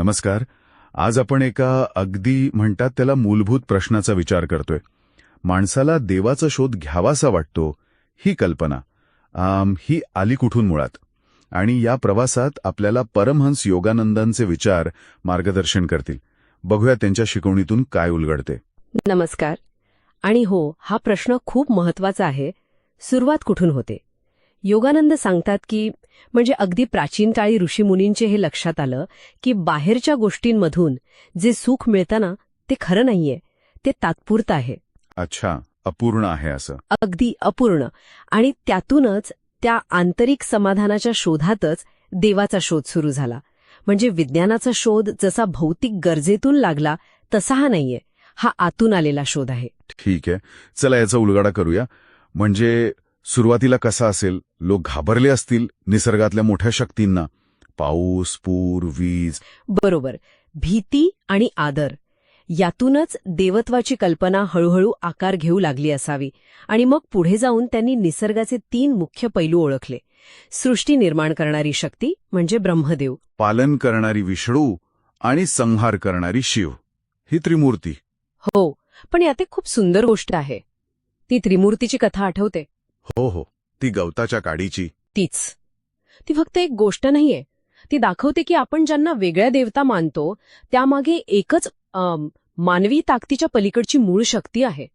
नमस्कार. आज आपण एका अगदी म्हणतात त्याला मूलभूत प्रश्नाचा विचार करतोय. माणसाला देवाचा शोध घ्यावासा वाटतो ही कल्पना. आम, ही आली कुठून मुळात? आणि या प्रवासात आपल्याला परमहंस योगानंदांचे विचार मार्गदर्शन करतील. बघूया त्यांच्या शिकवणीतून काय उलगडते. नमस्कार. आणि हो हा प्रश्न खूप महत्त्वाचा आहे. सुरुवात कुठून होते? योगानंद सांगतात की म्हणजे अगदी प्राचीन काळी ऋषीमुनींचे हे लक्षात आलं की बाहेरच्या गोष्टींमधून जे सुख मिळतं ना ते खरं नाहीये ते तात्पुरतं आहे. अच्छा अपूर्ण आहे असं. अगदी अपूर्ण. आणि त्यातूनच त्या आंतरिक समाधानाच्या शोधातच देवाचा शोध सुरू झाला. म्हणजे विज्ञानाचा शोध जसा भौतिक गरजेतून लागला तसा हा नाहीये. हा आतून आलेला शोध आहे. ठीक आहे. चला याचा उलगडा करूया. म्हणजे सुरुवातीला कसा असेल लोक घाबरले असतील निसर्गातल्या मोठ्या शक्तींना. पाऊस पूर वीज. बरोबर. भीती आणि आदर. यातूनच देवत्वाची कल्पना हळूहळू आकार घेऊ लागली असावी आणि मग पुढे जाऊन त्यांनी निसर्गाचे तीन मुख्य पैलू ओळखले. सृष्टी निर्माण करणारी शक्ती म्हणजे ब्रह्मदेव. पालन करणारी विष्णू आणि संहार करणारी शिव. ही त्रिमूर्ती. हो पण यात एक खूप सुंदर गोष्ट आहे. ती त्रिमूर्तीची कथा आठवते. हो हो. ती गवताच्या काडीची. तीच. ती फक्त एक गोष्ट नाहीये. ती दाखवते की आपण ज्यांना वेगळ्या देवता मानतो त्यामागे एकच अम, मानवी ताकदीच्या पलीकडची मूळ शक्ती आहे.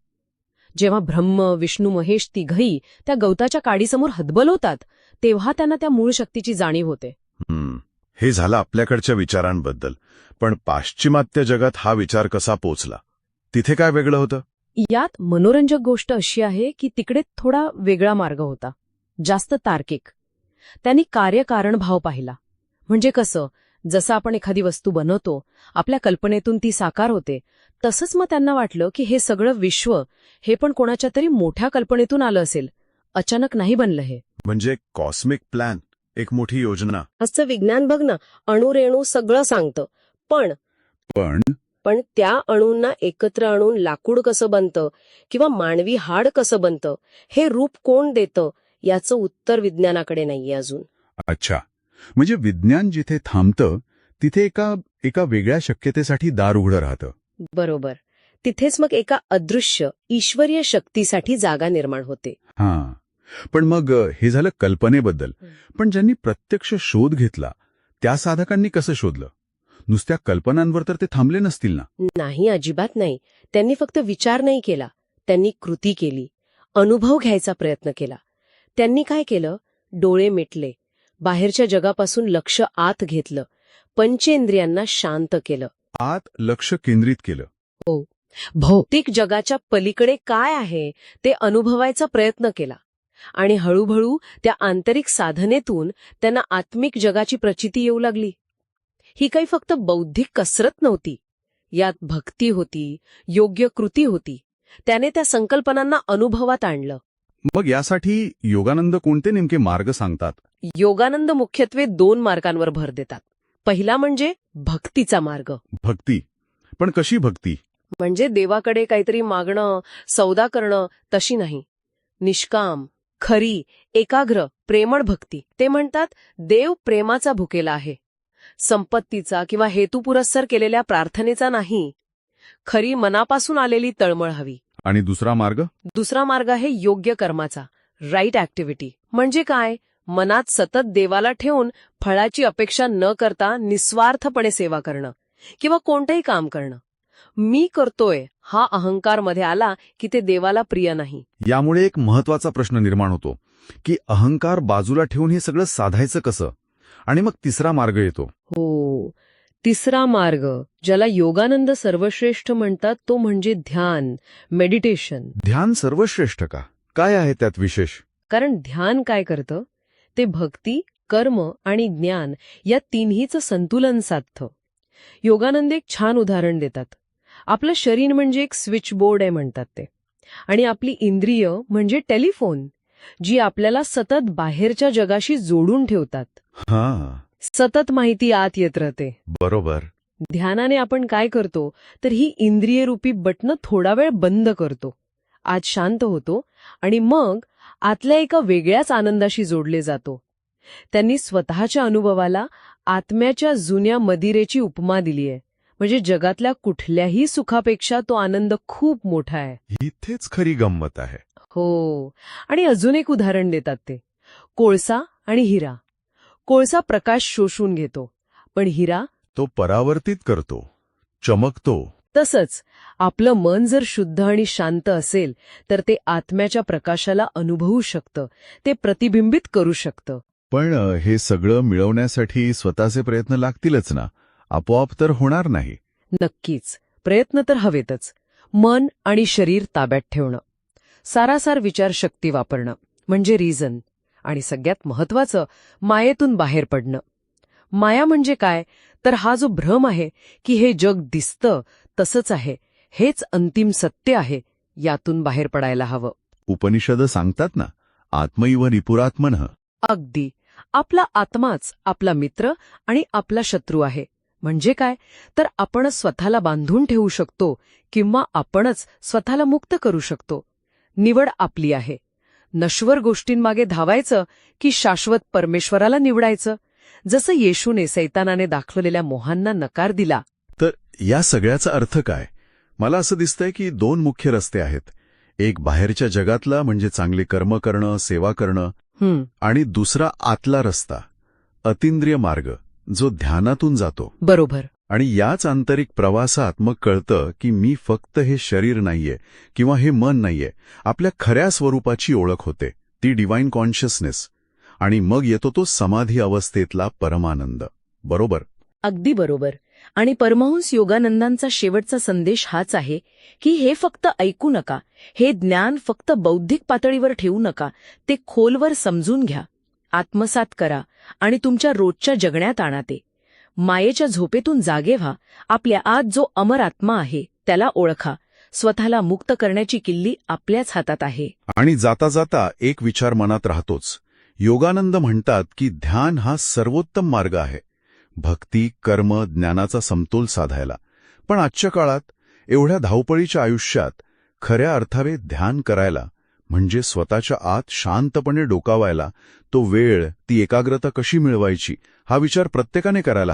जेव्हा ब्रह्म विष्णू महेश तिघही त्या गवताच्या काडीसमोर हतबल होतात तेव्हा त्यांना त्या मूळ शक्तीची जाणीव होते. हम्म. हे झालं आपल्याकडच्या विचारांबद्दल. पण पाश्चिमात्य जगात हा विचार कसा पोचला? तिथे काय वेगळं होतं? यात मनोरंजक गोष्ट अशी आहे की तिकडे थोडा वेगळा मार्ग होता. जास्त तार्किक. त्यांनी कार्यकारण भाव पाहिला. म्हणजे कसं? जसं आपण एखादी वस्तू बनवतो आपल्या कल्पनेतून ती साकार होते तसंच मग त्यांना वाटलं की हे सगळं विश्व हे पण कोणाच्या तरी मोठ्या कल्पनेतून आलं असेल. अचानक नाही बनलं हे. म्हणजे कॉस्मिक प्लॅन एक मोठी योजना. आजचं विज्ञान बघ ना अणुरेणू सगळं सांगतं. पण पण पण त्या अणूंना एकत्र आणून लाकूड कसं बनतं किंवा मानवी हाड कसं बनतं हे रूप कोण देतं याचं उत्तर विज्ञानाकडे नाहीये अजून. अच्छा. म्हणजे विज्ञान जिथे थांबतं तिथे एका एका वेगळ्या शक्यतेसाठी दार उघडं राहतं. बरोबर. तिथेच मग एका अदृश्य ईश्वरीय शक्तीसाठी जागा निर्माण होते. हां. पण मग हे झालं कल्पनेबद्दल. पण ज्यांनी प्रत्यक्ष शोध घेतला त्या साधकांनी कसं शोधलं? नुसत्या कल्पनांवर तर ते थांबले नसतील ना? नाही अजिबात नाही. त्यांनी फक्त विचार नाही केला. त्यांनी कृती केली. अनुभव घ्यायचा प्रयत्न केला. त्यांनी काय केलं? डोळे मिटले. बाहेरच्या जगापासून लक्ष आत घेतलं. पंचेंद्रियांना शांत केलं. आत लक्ष केंद्रित केलं. भौतिक जगाच्या पलीकडे काय आहे ते अनुभवायचा प्रयत्न केला. आणि हळूहळू त्या आंतरिक साधनेतून त्यांना आत्मिक जगाची प्रचिती येऊ लागली. ही काही फक्त बौद्धिक कसरत नव्हती. यात भक्ती होती योग्य कृती होती. त्याने त्या संकल्पनांना अनुभवात आणलं. मग यासाठी योगानंद कोणते नेमके मार्ग सांगतात? योगानंद मुख्यत्वे दोन मार्गांवर भर देतात. पहिला म्हणजे भक्तीचा मार्ग. भक्ती. पण कशी भक्ती? म्हणजे देवाकडे काहीतरी मागणं सौदा करणं तशी नाही. निष्काम खरी एकाग्र प्रेमळ भक्ती. ते म्हणतात देव प्रेमाचा भुकेला आहे. संपत्तीचा किंवा हेतुपुरस्सर केलेल्या प्रार्थनेचा नाही. खरी मनापासून आलेली तळमळ हवी. आणि दुसरा मार्ग? दुसरा मार्ग आहे योग्य कर्माचा राईट ऍक्टिव्हिटी म्हणजे काय? मनात सतत देवाला ठेवून फळाची अपेक्षा न करता निस्वार्थपणे सेवा करणं किंवा कोणतंही काम करणं. मी करतोय हा अहंकारमध्ये आला की ते देवाला प्रिय नाही. यामुळे एक महत्त्वाचा प्रश्न निर्माण होतो की अहंकार बाजूला ठेवून हे सगळं साधायचं कसं? आणि मग तिसरा मार्ग येतो. हो. तिसरा मार्ग ज्याला योगानंद सर्वश्रेष्ठ म्हणतात तो म्हणजे ध्यान मेडिटेशन ध्यान सर्वश्रेष्ठ का? काय आहे त्यात विशेष? कारण ध्यान काय करतं? ते भक्ती कर्म आणि ज्ञान या तिन्हीचं संतुलन साधतं. योगानंद एक छान उदाहरण देतात. आपलं शरीर म्हणजे एक स्विच बोर्ड आहे म्हणतात ते. आणि आपली इंद्रिय म्हणजे टेलिफोन जी आपल्याला सतत बाहेरच्या जगाशी जोडून ठेवतात. हा सतत माहिती आत येत राहते. बरोबर. ध्यानाने आपण काय करतो तर ही इंद्रियरूपी बटणं थोडा वेळ बंद करतो. आज शांत होतो आणि मग आतल्या एका वेगळ्याच आनंदाशी जोडले जातो. त्यांनी स्वतःच्या अनुभवाला आत्म्याच्या जुन्या मदिरेची उपमा दिलीय म्हणजे जगातल्या कुठल्याही सुखापेक्षा तो आनंद खूप मोठा आहे. इथेच खरी गंमत आहे. हो आणि अजून एक उदाहरण देतात ते. कोळसा आणि हिरा. कोळसा प्रकाश शोषून घेतो. पण हिरा? तो परावर्तित करतो. चमकतो. तसंच आपलं मन जर शुद्ध आणि शांत असेल तर ते आत्म्याच्या प्रकाशाला अनुभवू शकतं. ते प्रतिबिंबित करू शकतं. पण हे सगळं मिळवण्यासाठी स्वतःचे प्रयत्न लागतीलच ना? आपोआप तर होणार नाही. नक्कीच. प्रयत्न तर हवेतच. मन आणि शरीर ताब्यात ठेवणं. सारासार विचारशक्ती वापरणं. म्हणजे रिझन आणि सगळ्यात महत्वाचं मायेतून बाहेर पडणं. माया म्हणजे काय? तर हा जो भ्रम आहे की हे जग दिसतं तसंच आहे. हेच अंतिम सत्य आहे यातून बाहेर पडायला हवं. उपनिषद सांगतात ना आत्मैव निपुरात्मन. अगदी. आपला आत्माच आपला मित्र आणि आपला शत्रू आहे. म्हणजे काय? तर आपणच स्वतःला बांधून ठेवू शकतो किंवा आपणच स्वतःला मुक्त करू शकतो. निवड आपली आहे. नश्वर गोष्टींमागे धावायचं की शाश्वत परमेश्वराला निवडायचं? जसं येशूने सैतानाने दाखवलेल्या मोहांना नकार दिला. तर या सगळ्याचा अर्थ काय? मला असं दिसतंय की दोन मुख्य रस्ते आहेत. एक बाहेरच्या जगातला म्हणजे चांगले कर्म करणं सेवा करणं आणि दुसरा आतला रस्ता अतिंद्रिय मार्ग जो ध्यानातून जातो. बरोबर. आणि याच आंतरिक प्रवासात मग कळतं की मी फक्त हे शरीर नाहीये किंवा हे मन नाहीये. आपल्या खऱ्या स्वरूपाची ओळख होते ती डिवाइन कॉन्शियसनेस आणि मग येतो तो समाधी अवस्थेतला परमानंद. बरोबर? अगदी बरोबर. आणि परमहंस योगानंदांचा शेवटचा संदेश हाच आहे की हे फक्त ऐकू नका हे ज्ञान फक्त बौद्धिक पातळीवर ठेवू नका ते खोलवर समजून घ्या आत्मसात करा आणि तुमच्या रोजच्या जगण्यात आणा ते. मायेच्या झोपेतून जागे व्हा. आपल्या आत जो अमर आत्मा आहे त्याला ओळखा. स्वतःला मुक्त करण्याची किल्ली आपल्याच हातात आहे. आणि जाता जाता एक विचार मनात राहतोच. योगानंद म्हणतात की ध्यान हा सर्वोत्तम मार्ग आहे. भक्ती कर्म ज्ञानाचा समतोल साधायला. पण आजच्या काळात एवढ्या धावपळीच्या आयुष्यात खऱ्या अर्थावे ध्यान करायला म्हणजे स्वतःच्या आत शांतपणे डोकावायला तो वेळ ती एकाग्रता कशी मिळवायची हा विचार प्रत्येकाने करायला